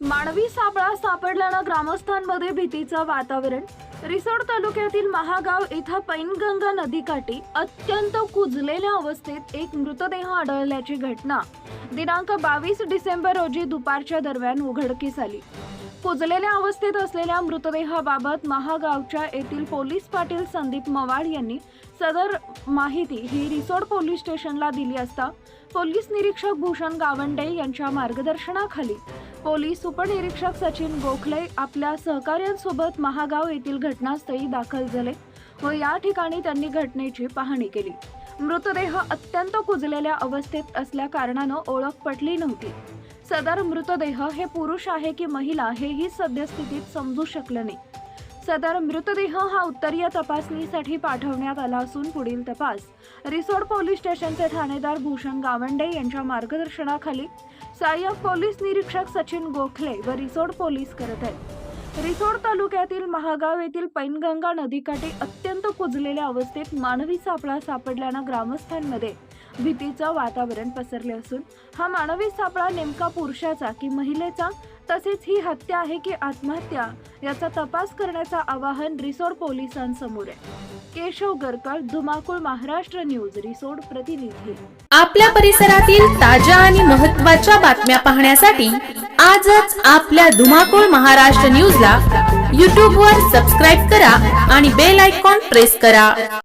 मानवी सापळा सापडल्यानं ग्रामस्थांमध्ये भीतीचं वातावरण. रिसोड तालुक्यातील महागाव इथं पैनगंगा नदीकाठी अत्यंत कुजलेल्या अवस्थेत एक मृतदेह आढळल्याची घटना. दिनांक बावीस डिसेंबर रोजी दुपारच्या दरम्यान उघडकीस आली. कुजलेल्या अवस्थेत असलेल्या मृतदेहाबाबत महागावच्या येथील पोलीस पाटील संदीप मवाड यांनी सदर माहिती ही रिसोड पोलीस स्टेशनला दिली असता पोलीस निरीक्षक भूषण गावंडे यांच्या मार्गदर्शनाखाली पोलीस उपनिरीक्षक सचिन गोखले आपल्या सहकाऱ्यांसोबत महागाव येथील घटनास्थळी दाखल झाले व या ठिकाणी त्यांनी घटनेची पाहणी केली. मृतदेह अत्यंत कुजलेल्या अवस्थेत असल्या कारणानं ओळख पटली नव्हती. सदर मृतदेह हे पुरुष आहे की महिला हेही सद्यस्थितीत समजू शकलं नाही. सदर मृतदेह हा उत्तरीय तपासणीसाठी पाठवण्यात आला असून पुढील तपास रिसोड पोलीस स्टेशनचे ठाणेदार भूषण गावंडे यांच्या मार्गदर्शनाखाली सहाय्यक पोलीस निरीक्षक सचिन गोखले व रिसोड पोलीस करत आहेत. रिसोड तालुक्यातील महागाव येथील पैनगंगा नदीकाठी अत्यंत कुजलेल्या अवस्थेत मानवी सापळा सापडल्यानं ग्रामस्थांमध्ये भीतीचं वातावरण पसरले असून हा मानवी सापळा नेमका पुरुषाचा की महिलेचा तसेच ही हत्या आहे की आत्महत्या याचा तपास करण्याचं आवाहन रिसोड पोलिसांसमोर आहे. केशव गरकर धुमाकूळ महाराष्ट्र न्यूज रिसोड प्रतिनिधी. आपल्या परिसरातील ताज्या आणि महत्त्वाच्या बातम्या पाहण्यासाठी आजच आपल्या धुमाकूळ महाराष्ट्र न्यूजला यूट्यूबवर सबस्क्राईब करा आणि बेल आयकॉन प्रेस करा.